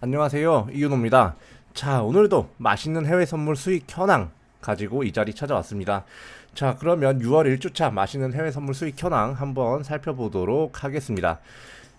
안녕하세요. 이윤호입니다. 자, 오늘도 맛있는 해외 선물 수익 현황 가지고 이 자리 찾아왔습니다. 자, 그러면 6월 1주차 맛있는 해외 선물 수익 현황 한번 살펴보도록 하겠습니다.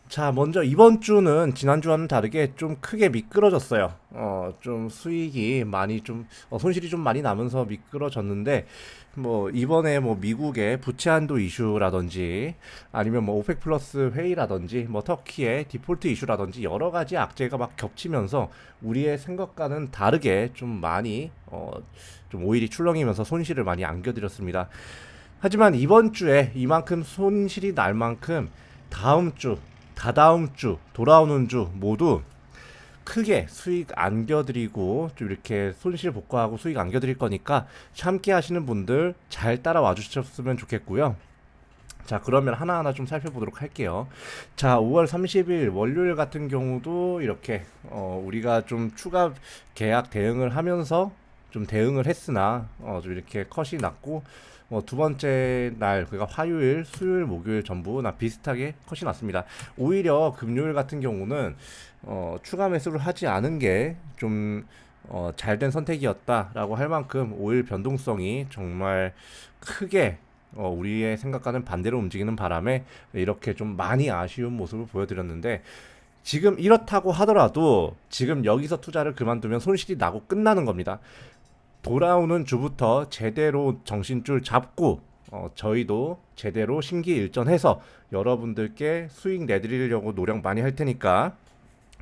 자, 먼저 이번 주는 지난주와는 다르게 좀 크게 미끄러졌어요. 어, 좀 수익이 많이 좀, 어, 손실이 좀 많이 나면서 미끄러졌는데, 뭐, 이번에 뭐 미국의 부채 한도 이슈라든지, 아니면 뭐 오펙 플러스 회의라든지, 뭐 터키의 디폴트 이슈라든지, 여러 가지 악재가 막 겹치면서 우리의 생각과는 다르게 좀 많이, 어, 좀 오일이 출렁이면서 손실을 많이 안겨드렸습니다. 하지만 이번 주에 이만큼 손실이 날 만큼 다음 주, 다다음 주, 돌아오는 주 모두 크게 수익 안겨드리고 좀 이렇게 손실 복구하고 수익 안겨드릴 거니까 참게 하시는 분들 잘 따라와 주셨으면 좋겠고요. 자, 그러면 하나하나 좀 살펴보도록 할게요. 자, 5월 30일 월요일 같은 경우도 이렇게 어, 우리가 좀 추가 계약 대응을 하면서 좀 대응을 했으나 어, 좀 이렇게 컷이 났고 어, 두 번째 날 그러니까 화요일, 수요일, 목요일 전부 나 비슷하게 컷이 났습니다. 오히려 금요일 같은 경우는 어, 추가 매수를 하지 않은 게좀 어, 잘된 선택이었다라고 할 만큼 오일 변동성이 정말 크게 어, 우리의 생각과는 반대로 움직이는 바람에 이렇게 좀 많이 아쉬운 모습을 보여드렸는데 지금 이렇다고 하더라도 지금 여기서 투자를 그만두면 손실이 나고 끝나는 겁니다. 돌아오는 주부터 제대로 정신줄 잡고 어, 저희도 제대로 심기일전해서 여러분들께 수익 내드리려고 노력 많이 할 테니까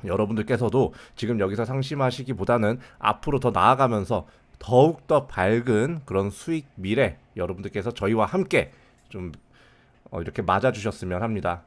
여러분들께서도 지금 여기서 상심하시기보다는 앞으로 더 나아가면서 더욱더 밝은 그런 수익 미래 여러분들께서 저희와 함께 좀 어, 이렇게 맞아주셨으면 합니다.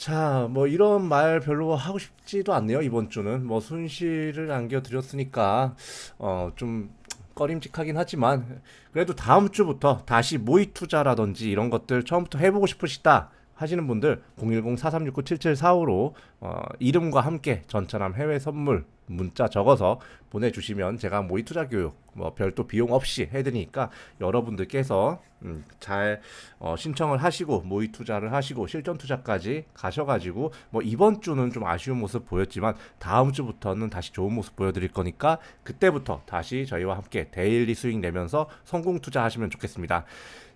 자, 뭐 이런 말 별로 하고 싶지도 않네요, 이번 주는. 뭐 손실을 안겨드렸으니까 어, 좀 꺼림직하긴 하지만 그래도 다음 주부터 다시 모의 투자라든지 이런 것들 처음부터 해보고 싶으시다 하시는 분들 010-4369-7745로 어, 이름과 함께 전차남 해외 선물 문자 적어서 보내주시면 제가 모의 투자 교육 뭐 별도 비용 없이 해드리니까 여러분들께서 음, 잘 어, 신청을 하시고 모의 투자를 하시고 실전 투자까지 가셔가지고 뭐 이번 주는 좀 아쉬운 모습 보였지만 다음 주부터는 다시 좋은 모습 보여드릴 거니까 그때부터 다시 저희와 함께 데일리 수익 내면서 성공 투자하시면 좋겠습니다.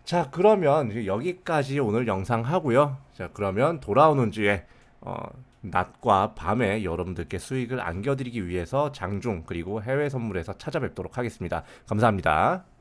자 그러면 여기까지 오늘 영상 하고요. 자 그러면 돌아오는 주에 어, 낮과 밤에 여러분들께 수익을 안겨드리기 위해서 장중 그리고 해외 선물에서 찾아뵙도록 하겠습니다. 감사합니다.